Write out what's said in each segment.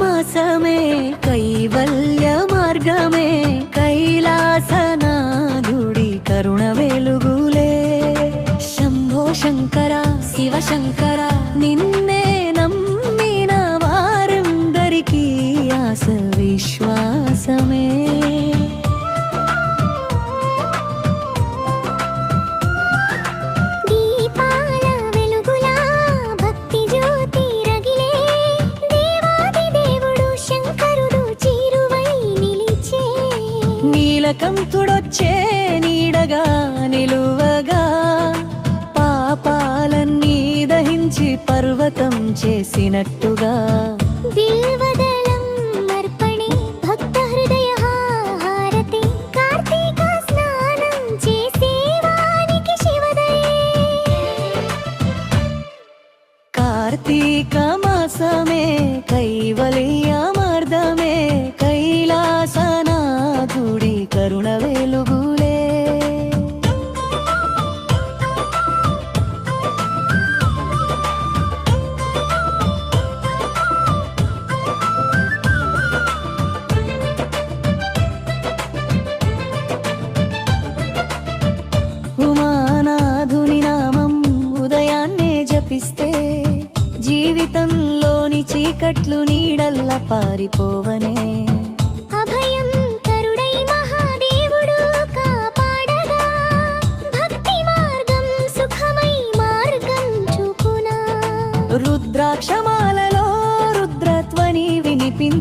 మాసమే కైవల్య మార్గమే కైలాసనాథుడి కరుణ వెలుగులే. శంభో శంకర శివ శంకర నిన్న నీలకంఠుడొచ్చే నీడగా నిలువగా పాపాలన్నీ దహించి పర్వతం చేసినట్టుగా. అర్పణే భక్త హృదయ హారతి కార్తీక స్నానం చేసే వానికి శివదయే. కార్తీక మాసమే కైవల్య మార్గమే కైలాసనాథుడి కరుణ వెలుగులే. నామం ఉదయాన్నే జపిస్తే జీవితంలోని చీకట్లు నీడల్ల పారిపోవనే.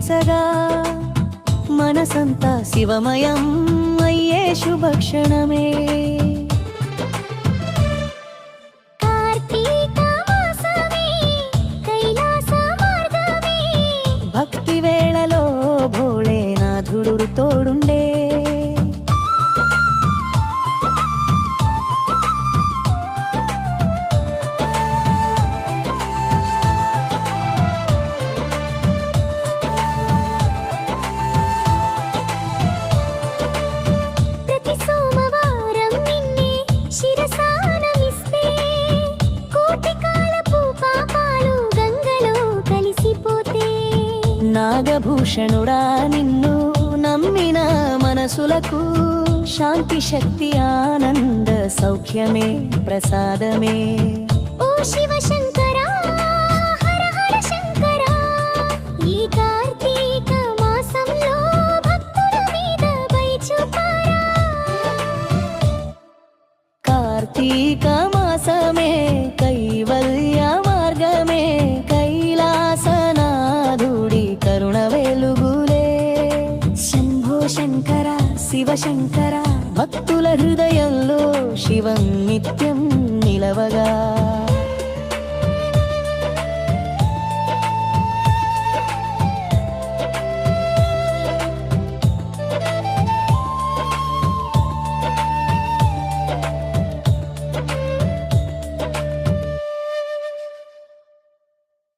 వినిపించగా మనసంతా శివమయం అయ్యే శుభక్షణమే. భక్తి వేళలో భోళేనాథుడు తోడుండే నాగభూషణుడా నిన్ను నమ్మిన మనసులకు శాంతి శక్తి ఆనంద సౌఖ్యమే ప్రసాదమే. ఓ శివ శంకర హర హర శంకర ఈ కార్తీక మాసంలో భక్తుల మీద కార్తీక శివశంకర. భక్తుల హృదయంలో శివం నిత్యం నిలవగా.